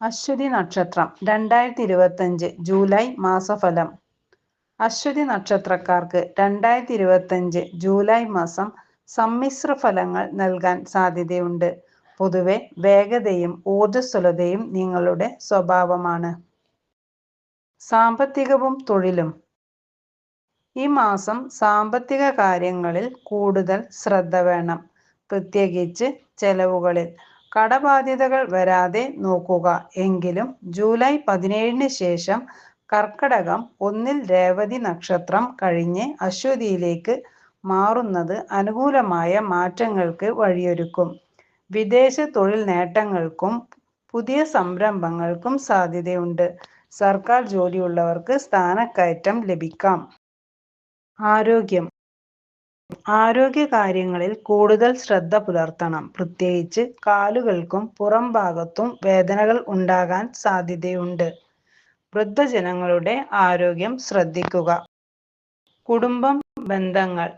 അശ്വതി നക്ഷത്രം രണ്ടായിരത്തി ഇരുപത്തഞ്ച് ജൂലൈ മാസഫലം. അശ്വതി നക്ഷത്രക്കാർക്ക് രണ്ടായിരത്തി ഇരുപത്തഞ്ച് ജൂലൈ മാസം സമ്മിശ്ര ഫലങ്ങൾ നൽകാൻ സാധ്യതയുണ്ട്. പൊതുവെ വേഗതയും ഊർജസ്വലതയും നിങ്ങളുടെ സ്വഭാവമാണ്. സാമ്പത്തികവും തൊഴിലും. ഈ മാസം സാമ്പത്തിക കാര്യങ്ങളിൽ കൂടുതൽ ശ്രദ്ധ വേണം. പ്രത്യേകിച്ച് ചെലവുകളിൽ. കടബാധ്യതകൾ വരാതെ നോക്കുക. എങ്കിലും ജൂലൈ പതിനേഴിന് ശേഷം കർക്കടകം ഒന്നിൽ രേവതി നക്ഷത്രം കഴിഞ്ഞ് അശ്വതിയിലേക്ക് മാറുന്നത് അനുകൂലമായ മാറ്റങ്ങൾക്ക് വഴിയൊരുക്കും. വിദേശ തൊഴിൽ നേട്ടങ്ങൾക്കും പുതിയ സംരംഭങ്ങൾക്കും സാധ്യതയുണ്ട്. സർക്കാർ ജോലിയുള്ളവർക്ക് സ്ഥാനക്കയറ്റം ലഭിക്കാം. ആരോഗ്യം. ആരോഗ്യ കാര്യങ്ങളിൽ കൂടുതൽ ശ്രദ്ധ പുലർത്തണം. പ്രത്യേകിച്ച് കാലുകൾക്കും പുറം ഭാഗത്തും വേദനകൾ ഉണ്ടാകാൻ സാധ്യതയുണ്ട്. വൃദ്ധജനങ്ങളുടെ ആരോഗ്യം ശ്രദ്ധിക്കുക. കുടുംബം ബന്ധങ്ങൾ.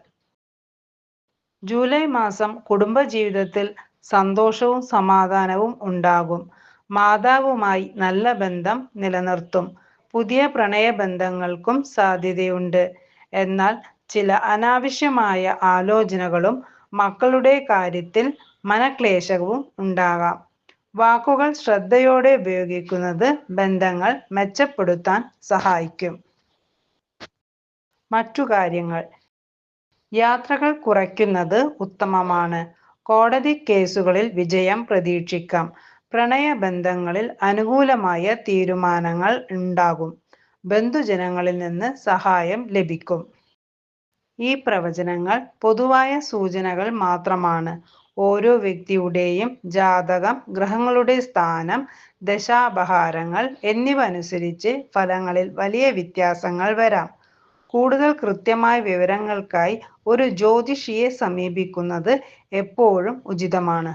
ജൂലൈ മാസം കുടുംബ ജീവിതത്തിൽ സന്തോഷവും സമാധാനവും ഉണ്ടാകും. മാതാവുമായി നല്ല ബന്ധം നിലനിർത്തും. പുതിയ പ്രണയ ബന്ധങ്ങൾക്കും സാധ്യതയുണ്ട്. എന്നാൽ ചില അനാവശ്യമായ ആലോചനകളും മക്കളുടെ കാര്യത്തിൽ മനക്ലേശവും ഉണ്ടാകാം. വാക്കുകൾ ശ്രദ്ധയോടെ ഉപയോഗിക്കുന്നത് ബന്ധങ്ങൾ മെച്ചപ്പെടുത്താൻ സഹായിക്കും. മറ്റു കാര്യങ്ങൾ. യാത്രകൾ കുറയ്ക്കുന്നത് ഉത്തമമാണ്. കോടതി കേസുകളിൽ വിജയം പ്രതീക്ഷിക്കാം. പ്രണയബന്ധങ്ങളിൽ അനുകൂലമായ തീരുമാനങ്ങൾ ഉണ്ടാകും. ബന്ധുജനങ്ങളിൽ നിന്ന് സഹായം ലഭിക്കും. ഈ പ്രവചനങ്ങൾ പൊതുവായ സൂചനകൾ മാത്രമാണ്. ഓരോ വ്യക്തിയുടെയും ജാതകം ഗ്രഹങ്ങളുടെ സ്ഥാനം ദശാപഹാരങ്ങൾ എന്നിവ അനുസരിച്ച് ഫലങ്ങളിൽ വലിയ വ്യത്യാസങ്ങൾ വരാം. കൂടുതൽ കൃത്യമായ വിവരങ്ങൾക്കായി ഒരു ജ്യോതിഷിയെ സമീപിക്കുന്നത് എപ്പോഴും ഉചിതമാണ്.